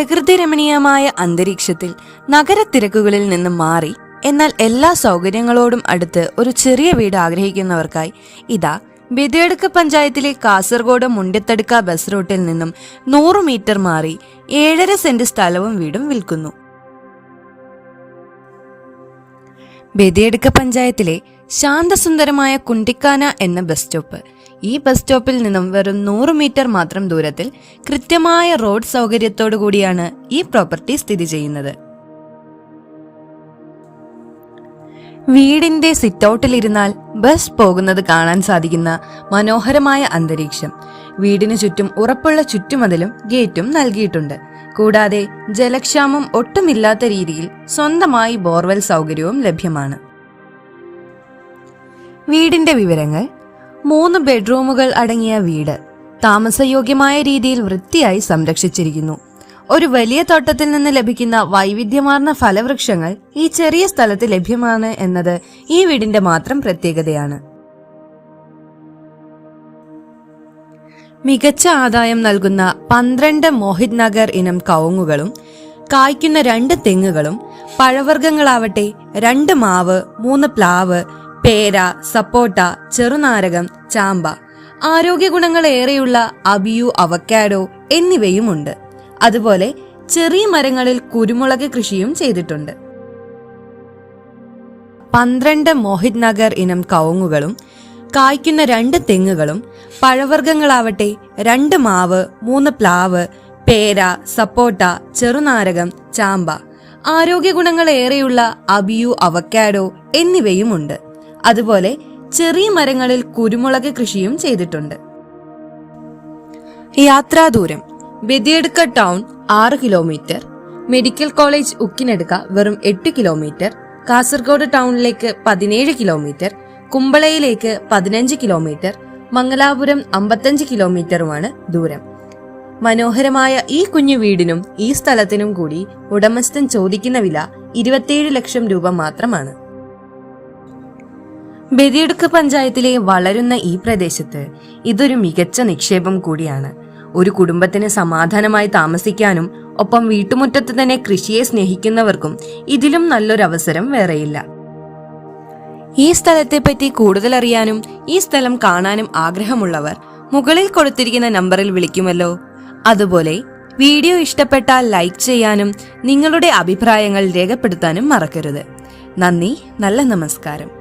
പ്രകൃതി രമണീയമായ അന്തരീക്ഷത്തിൽ നഗരത്തിരക്കുകളിൽ നിന്ന് മാറി എന്നാൽ എല്ലാ സൗകര്യങ്ങളോടും അടുത്ത് ഒരു ചെറിയ വീട് ആഗ്രഹിക്കുന്നവർക്കായി ഇതാ ബെതിയടുക്ക പഞ്ചായത്തിലെ കാസർഗോഡ് മുണ്ടിത്തടുക്ക ബസ് റൂട്ടിൽ നിന്നും നൂറ് മീറ്റർ മാറി ഏഴര സെന്റ് സ്ഥലവും വീടും വിൽക്കുന്നു. ബെതിയടുക്ക പഞ്ചായത്തിലെ ശാന്തസുന്ദരമായ കുണ്ടിക്കാന എന്ന ബസ് സ്റ്റോപ്പ് ഈ ബസ് സ്റ്റോപ്പിൽ നിന്നും വെറും നൂറ് മീറ്റർ മാത്രം ദൂരത്തിൽ കൃത്യമായ റോഡ് സൗകര്യത്തോടു കൂടിയാണ് ഈ പ്രോപ്പർട്ടി സ്ഥിതി ചെയ്യുന്നത്. വീടിന്റെ സിറ്റൗട്ടിലിരുന്നാൽ ബസ് പോകുന്നത് കാണാൻ സാധിക്കുന്ന മനോഹരമായ അന്തരീക്ഷം. വീടിനു ചുറ്റും ഉറപ്പുള്ള ചുറ്റുമതിലും ഗേറ്റും നൽകിയിട്ടുണ്ട്. കൂടാതെ ജലക്ഷാമം ഒട്ടുമില്ലാത്ത രീതിയിൽ സ്വന്തമായി ബോർവെൽ സൗകര്യവും ലഭ്യമാണ്. വീടിന്റെ വിവരങ്ങൾ മൂന്ന് ബെഡ്റൂമുകൾ അടങ്ങിയ വീട് താമസയോഗ്യമായ രീതിയിൽ വൃത്തിയായി സംരക്ഷിച്ചിരിക്കുന്നു. ഒരു വലിയ തോട്ടത്തിൽ നിന്ന് ലഭിക്കുന്ന വൈവിധ്യമാർന്ന ഫലവൃക്ഷങ്ങൾ ഈ ചെറിയ സ്ഥലത്ത് ലഭ്യമാണ് എന്നത് ഈ വീടിന്റെ മാത്രം പ്രത്യേകതയാണ്. മികച്ച ആദായം നൽകുന്ന പന്ത്രണ്ട് മോഹിത് നഗർ ഇനം കവുങ്ങുകളും കായ്ക്കുന്ന രണ്ട് തെങ്ങുകളും പഴവർഗങ്ങളാവട്ടെ രണ്ട് മാവ് മൂന്ന് പ്ലാവ് പേര സപ്പോട്ട ചെറുനാരകം ചാമ്പ. ആരോഗ്യ ഗുണങ്ങൾ ഏറെയുള്ള അബിയു അവക്കാഡോ എന്നിവയുമുണ്ട്. അതുപോലെ ചെറിയ മരങ്ങളിൽ കുരുമുളക് കൃഷിയും ചെയ്തിട്ടുണ്ട്. പന്ത്രണ്ട് മോഹിത് നഗർ ഇനം കവുങ്ങുകളും കായ്ക്കുന്ന രണ്ട് തെങ്ങുകളും പഴവർഗങ്ങളാവട്ടെ രണ്ട് മാവ് മൂന്ന് പ്ലാവ് പേര സപ്പോട്ട ചെറുനാരകം ചാമ്പ. ആരോഗ്യ ഗുണങ്ങൾ ഏറെയുള്ള അബിയു അവക്കാഡോ എന്നിവയുമുണ്ട്. അതുപോലെ ചെറിയ മരങ്ങളിൽ കുരുമുളക് കൃഷിയും ചെയ്തിട്ടുണ്ട്. യാത്രാദൂരം ബെദിയടുക്ക ടൗൺ ആറ് കിലോമീറ്റർ മെഡിക്കൽ കോളേജ് ഉക്കിനെടുക്ക വെറും എട്ട് കിലോമീറ്റർ കാസർഗോഡ് ടൗണിലേക്ക് പതിനേഴ് കിലോമീറ്റർ കുമ്പളയിലേക്ക് പതിനഞ്ച് കിലോമീറ്റർ മംഗലാപുരം അമ്പത്തഞ്ച് കിലോമീറ്ററുമാണ് ദൂരം. മനോഹരമായ ഈ കുഞ്ഞു വീടിനും ഈ സ്ഥലത്തിനും കൂടി ഉടമസ്ഥൻ ചോദിക്കുന്ന വില ഇരുപത്തിയേഴ് ലക്ഷം രൂപ മാത്രമാണ്. ബദിയടുക്ക് പഞ്ചായത്തിലെ വളരുന്ന ഈ പ്രദേശത്ത് ഇതൊരു മികച്ച നിക്ഷേപം കൂടിയാണ്. ഒരു കുടുംബത്തിന് സമാധാനമായി താമസിക്കാനും ഒപ്പം വീട്ടുമുറ്റത്ത് തന്നെ കൃഷിയെ സ്നേഹിക്കുന്നവർക്കും ഇതിലും നല്ലൊരവസരം വേറെയില്ല. ഈ സ്ഥലത്തെപ്പറ്റി കൂടുതൽ അറിയാനും ഈ സ്ഥലം കാണാനും ആഗ്രഹമുള്ളവർ മുകളിൽ കൊടുത്തിരിക്കുന്ന നമ്പറിൽ വിളിക്കുമല്ലോ. അതുപോലെ വീഡിയോ ഇഷ്ടപ്പെട്ടാൽ ലൈക്ക് ചെയ്യാനും നിങ്ങളുടെ അഭിപ്രായങ്ങൾ രേഖപ്പെടുത്താനും മറക്കരുത്. നന്ദി നല്ല നമസ്കാരം.